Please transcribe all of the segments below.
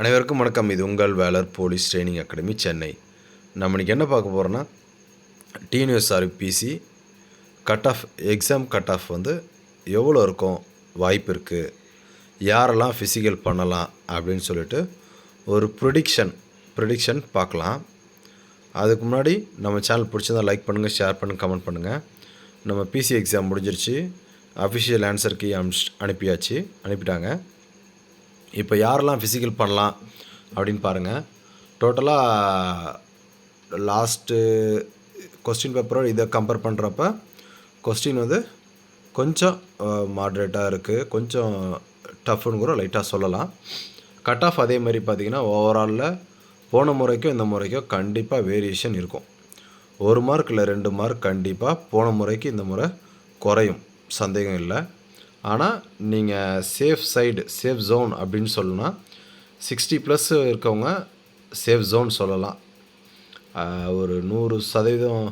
அனைவருக்கும் வணக்கம். இது உங்கள் Velar police training academy Chennai. நம்ம இன்றைக்கி என்ன பார்க்க போகிறோன்னா TNUSR PC cut off exam cut off வந்து எவ்வளோ இருக்கும் வாய்ப்பு இருக்குது யாரெல்லாம் ஃபிசிக்கல் பண்ணலாம் அப்படின்னு சொல்லிட்டு ஒரு ப்ரொடிக்ஷன் ப்ரொடிக்ஷன் பார்க்கலாம். அதுக்கு முன்னாடி நம்ம சேனல் பிடிச்சிருந்தால் லைக் பண்ணுங்கள் ஷேர் பண்ணுங்கள் கமெண்ட் பண்ணுங்கள் நம்ம பிசி எக்ஸாம் முடிஞ்சிருச்சு அஃபிஷியல் ஆன்சர் கீ அனுப்பியாச்சு அனுப்பிட்டாங்க. இப்போ யாரெல்லாம் ஃபிசிக்கல் பண்ணலாம் அப்படின்னு பாருங்கள் டோட்டலாக லாஸ்ட்டு கொஸ்டின் பேப்பரோட இதை கம்பேர் பண்ணுறப்ப கொஸ்டின் வந்து கொஞ்சம் மாட்ரேட்டாக இருக்குது கொஞ்சம் டஃப்னு கூட லைட்டாக சொல்லலாம். கட் ஆஃப் அதே மாதிரி பார்த்தீங்கன்னா ஓவராலில் போன முறைக்கும் இந்த முறைக்கும் கண்டிப்பாக வேரியேஷன் இருக்கும். ஒரு மார்க் இல்லை ரெண்டு மார்க் கண்டிப்பாக போன முறைக்கு இந்த முறை குறையும். சந்தேகம் இல்லை. ஆனால் நீங்கள் சேஃப் சைடு சேஃப் ஜோன் அப்படின்னு சொல்லணும்னா சிக்ஸ்டி ப்ளஸ் இருக்கவங்க சேஃப் ஜோன் சொல்லலாம். ஒரு நூறு சதவீதம்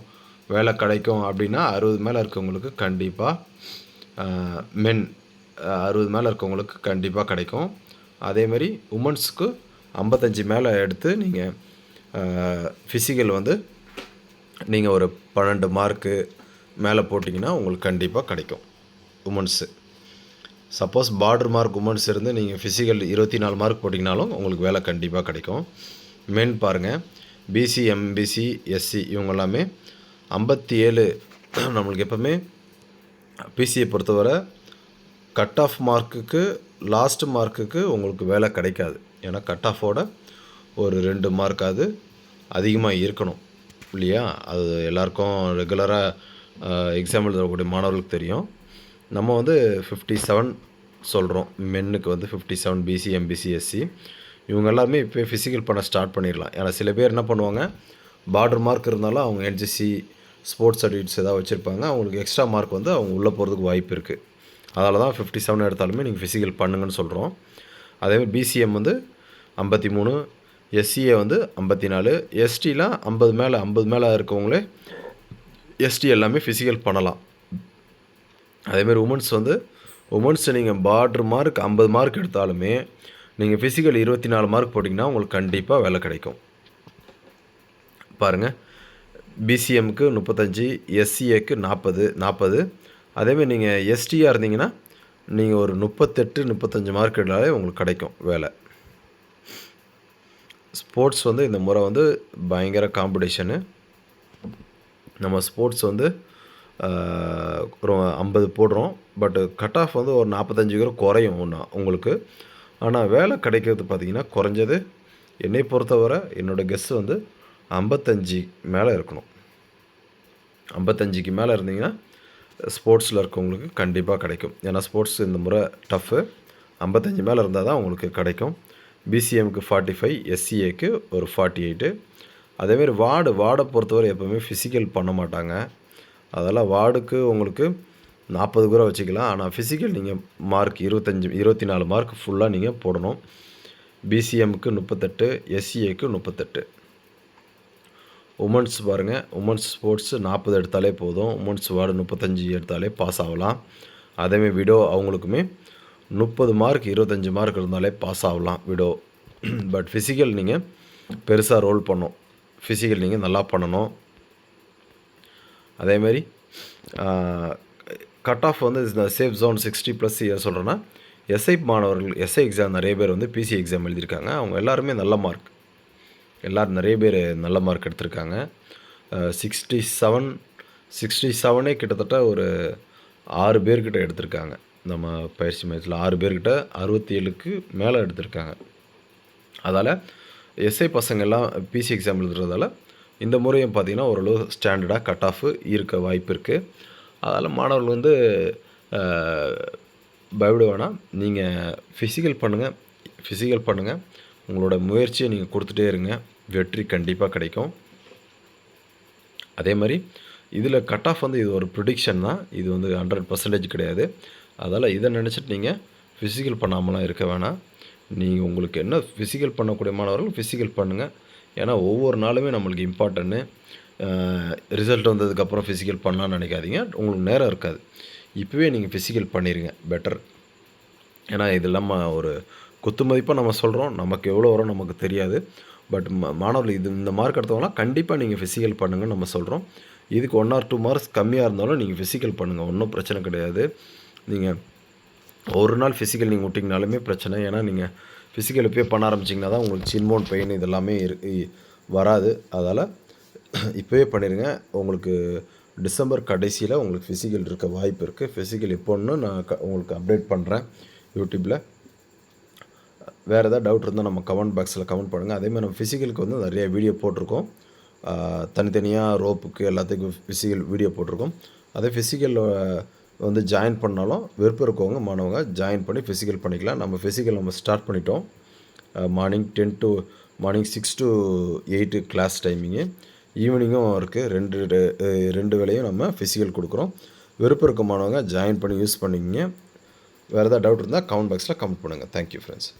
வேலை கிடைக்கும் அப்படின்னா அறுபது மேலே இருக்கவங்களுக்கு கண்டிப்பாக மென் அறுபது மேலே இருக்கவங்களுக்கு கண்டிப்பாக கிடைக்கும். அதேமாதிரி உமன்ஸுக்கு ஐம்பத்தஞ்சு மேலே எடுத்து நீங்கள் ஃபிசிக்கல் வந்து நீங்கள் ஒரு பன்னெண்டு மார்க்கு மேலே போட்டிங்கன்னா உங்களுக்கு கண்டிப்பாக கிடைக்கும். Women's suppose border mark women's இருந்து நீங்கள் ஃபிசிக்கல் இருபத்தி நாலு மார்க் போட்டிங்கனாலும் உங்களுக்கு வேலை கண்டிப்பாக கிடைக்கும். மென் பாருங்கள் பிசி எம்பிசி எஸ்சி இவங்க எல்லாமே ஐம்பத்தி ஏழு நம்மளுக்கு எப்போவுமே பிசியை பொறுத்தவரை கட் ஆஃப் மார்க்குக்கு லாஸ்ட் மார்க்குக்கு உங்களுக்கு வேலை கிடைக்காது. ஏன்னா கட் ஆஃபோட ஒரு ரெண்டு மார்க்காவது அதிகமாக இருக்கணும். இல்லையா? அது எல்லாருக்கும் ரெகுலராக எக்ஸாம் எழுதக்கூடிய மாணவர்களுக்கு தெரியும். நம்ம வந்து ஃபிஃப்டி செவன் சொல்கிறோம் மென்னுக்கு வந்து fifty seven BC MBC SC இவங்க எல்லாருமே இப்போ ஃபிசிக்கல் பண்ண ஸ்டார்ட் பண்ணிடலாம். ஏன்னா சில பேர் என்ன பண்ணுவாங்க? பார்டர் மார்க் இருந்தாலும் அவங்க என்ஜிசி ஸ்போர்ட்ஸ் சர்டிஃபிகேட்ஸ் ஏதாவது வச்சுருப்பாங்க. அவங்களுக்கு எக்ஸ்ட்ரா மார்க் வந்து அவங்க உள்ளே போகிறதுக்கு வாய்ப்பு இருக்குது அதனால தான் ஃபிஃப்டி செவன் எடுத்தாலுமே நீங்கள் ஃபிசிக்கல் பண்ணுங்கன்னு சொல்கிறோம் அதேமாதிரி பிசிஎம் வந்து ஐம்பத்தி மூணு எஸ்சிஏ வந்து ஐம்பத்தி நாலு எஸ்டிலாம் ஐம்பது மேலே ஐம்பது மேலே இருக்கவங்களே எஸ்டி எல்லாமே ஃபிசிக்கல் பண்ணலாம். அதேமாதிரி உமன்ஸ் வந்து உமன்ஸ் நீங்கள் பார்டர் மார்க் ஐம்பது மார்க் எடுத்தாலுமே நீங்கள் ஃபிசிக்கல் இருபத்தி நாலு மார்க் போட்டிங்கன்னா உங்களுக்கு கண்டிப்பாக வேலை கிடைக்கும். பாருங்கள் பிசிஎம்க்கு முப்பத்தஞ்சு எஸ்சிஏக்கு நாற்பது நாற்பது அதேமாதிரி நீங்கள் எஸ்டியாக இருந்தீங்கன்னா நீங்கள் ஒரு முப்பத்தெட்டு முப்பத்தஞ்சு மார்க் எடுத்தாலே உங்களுக்கு கிடைக்கும் வேலை. ஸ்போர்ட்ஸ் வந்து இந்த முறை வந்து பயங்கர காம்படிஷனு நம்ம ஸ்போர்ட்ஸ் வந்து ஒரு ஐம்பது போடுறோம். பட்டு கட் ஆஃப் வந்து ஒரு நாற்பத்தஞ்சு கிலோ குறையும் ஒன்றா உங்களுக்கு. ஆனால் வேலை கிடைக்கிறது பார்த்திங்கன்னா குறைஞ்சது. என்னை பொறுத்தவரை என்னோடய கெஸ் வந்து ஐம்பத்தஞ்சு மேலே இருக்கணும். ஐம்பத்தஞ்சுக்கு மேலே இருந்தீங்கன்னா ஸ்போர்ட்ஸில் இருக்கவங்களுக்கு கண்டிப்பாக கிடைக்கும். ஏன்னா ஸ்போர்ட்ஸ் இந்த முறை டஃப்பு ஐம்பத்தஞ்சு மேலே இருந்தால் தான் உங்களுக்கு கிடைக்கும். பிசிஎம்க்கு ஃபார்ட்டி ஃபைவ் எஸ்சிஏக்கு ஒரு ஃபார்ட்டி எயிட்டு அதேமாரி வார்டு வார்டை பொறுத்தவரை எப்போவுமே ஃபிசிக்கல் பண்ண மாட்டாங்க. அதெல்லாம் வார்டுக்கு உங்களுக்கு நாற்பது கூட வச்சுக்கலாம். ஆனால் ஃபிசிக்கல் நீங்கள் மார்க் இருபத்தஞ்சி இருபத்தி நாலு மார்க் ஃபுல்லாக நீங்கள் போடணும். பிசிஎம்க்கு முப்பத்தெட்டு எஸ்சிஏக்கு முப்பத்தெட்டு. உமன்ஸ் பாருங்கள் உமன்ஸ் ஸ்போர்ட்ஸ் நாற்பது எடுத்தாலே போதும். உமன்ஸ் வார்டு முப்பத்தஞ்சு எடுத்தாலே பாஸ் ஆகலாம். அதேமாதிரி விடோ அவங்களுக்குமே முப்பது மார்க் இருபத்தஞ்சி மார்க் இருந்தாலே பாஸ் ஆகலாம் விடோ பட் ஃபிசிக்கல் நீங்கள் பெருசாக ரோல் பண்ணணும். ஃபிசிக்கல் நீங்கள் நல்லா பண்ணணும். அதேமாரி கட் ஆஃப் வந்து இந்த safe zone sixty plus year சொல்கிறேன்னா எஸ்ஐ மாணவர்கள் எஸ்ஐ எக்ஸாம் நிறைய பேர் வந்து பிசி எக்ஸாம் எழுதியிருக்காங்க. அவங்க எல்லாருமே நல்ல மார்க் எல்லோரும் நிறைய பேர் நல்ல மார்க் எடுத்திருக்காங்க. சிக்ஸ்டி செவன் சிக்ஸ்டி செவனே கிட்டத்தட்ட ஒரு ஆறு பேர்கிட்ட எடுத்திருக்காங்க. நம்ம பயிற்சி மையத்தில் ஆறு பேர்கிட்ட அறுபத்தி ஏழுக்கு மேலே எடுத்திருக்காங்க. அதால் எஸ்ஐ பசங்கள்லாம் பிசி எக்ஸாம் எழுதுறதால இந்த முறையும் பார்த்தீங்கன்னா ஓரளவு ஸ்டாண்டர்டாக கட் ஆஃப் இருக்க வாய்ப்பு இருக்குது அதால் மாணவர்கள் வந்து அஹ், பயப்பட வேணாம் நீங்கள் ஃபிசிக்கல் பண்ணுங்கள் ஃபிசிக்கல் பண்ணுங்கள் உங்களோட முயற்சியை நீங்கள் கொடுத்துட்டே இருங்க. வெற்றி கண்டிப்பாக கிடைக்கும். அதே மாதிரி இதில் கட் ஆஃப் வந்து இது ஒரு ப்ரிடிக்ஷன் தான். இது வந்து ஹண்ட்ரட் பர்சன்டேஜ் கிடையாது. அதால் இதை நினச்சிட்டு நீங்கள் ஃபிசிக்கல் பண்ணாமலாம் இருக்க வேணாம். நீங்கள் உங்களுக்கு என்ன ஃபிசிக்கல் பண்ணக்கூடிய மாணவர்கள் ஃபிசிக்கல் பண்ணுங்கள் ஏன்னா ஒவ்வொரு நாளுமே நம்மளுக்கு இம்பார்ட்டன்னு ரிசல்ட் வந்ததுக்கப்புறம் ஃபிசிக்கல் பண்ணலான்னு நினைக்காதீங்க. உங்களுக்கு நேரம் இருக்காது. இப்போவே நீங்கள் ஃபிசிக்கல் பண்ணிடுங்க பெட்டர் ஏன்னா இது இல்லாமல் ஒரு குத்து மதிப்பாக நம்ம சொல்கிறோம் நமக்கு எவ்வளோ வரும் நமக்கு தெரியாது. பட் மாணவர்கள் இது இந்த மார்க் எடுத்தவங்களாம் கண்டிப்பாக நீங்கள் ஃபிசிக்கல் பண்ணுங்கன்னு நம்ம சொல்கிறோம் இதுக்கு ஒன் ஆர் டூ மார்க்ஸ் கம்மியாக இருந்தாலும் நீங்கள் ஃபிசிக்கல் பண்ணுங்கள் ஒன்றும் பிரச்சனை கிடையாது. நீங்கள் ஒரு நாள் ஃபிசிக்கல் நீங்கள் விட்டிங்கனாலுமே பிரச்சனை. ஏன்னா நீங்கள் ஃபிசிக்கல் இப்போயே பண்ண ஆரம்பிச்சிங்கன்னா தான் உங்களுக்கு சின்மோன் பெயின் இதெல்லாமே இரு வராது. அதால் இப்போவே பண்ணிடுங்க உங்களுக்கு டிசம்பர் கடைசியில் உங்களுக்கு ஃபிசிக்கல் இருக்க வாய்ப்பு இருக்குது ஃபிசிக்கல் எப்போன்னு நான் க உங்களுக்கு அப்டேட் பண்ணுறேன் யூடியூப்பில் வேறு ஏதாவது டவுட் இருந்தால் நம்ம கமெண்ட் பாக்ஸில் கமெண்ட் பண்ணுங்கள் அதேமாதிரி நம்ம ஃபிசிக்கலுக்கு வந்து நிறைய வீடியோ போட்டிருக்கோம். தனித்தனியாக ரோப்புக்கு எல்லாத்துக்கும் ஃபிசிக்கல் வீடியோ போட்டிருக்கோம். அதே ஃபிசிக்கல் வந்து ஜாயின் பண்ணாலும் விருப்பம் இருக்கவங்க மாணவங்க ஜாயின் பண்ணி ஃபிசிக்கல் பண்ணிக்கலாம். நம்ம ஃபிசிக்கல் நம்ம ஸ்டார்ட் பண்ணிட்டோம். Morning ten to morning six to eight class timing ஈவினிங்கும் இருக்குது ரெண்டு ரெண்டு வேளையும் நம்ம ஃபிசிக்கல் கொடுக்குறோம். விருப்பம் இருக்க மாணவங்க ஜாயின் பண்ணி யூஸ் பண்ணிக்கிங்க. வேறு ஏதாவது டவுட் இருந்தால் கமெண்ட் பாக்ஸில் கமெண்ட் பண்ணுங்கள் தேங்க்யூ ஃப்ரெண்ட்ஸ்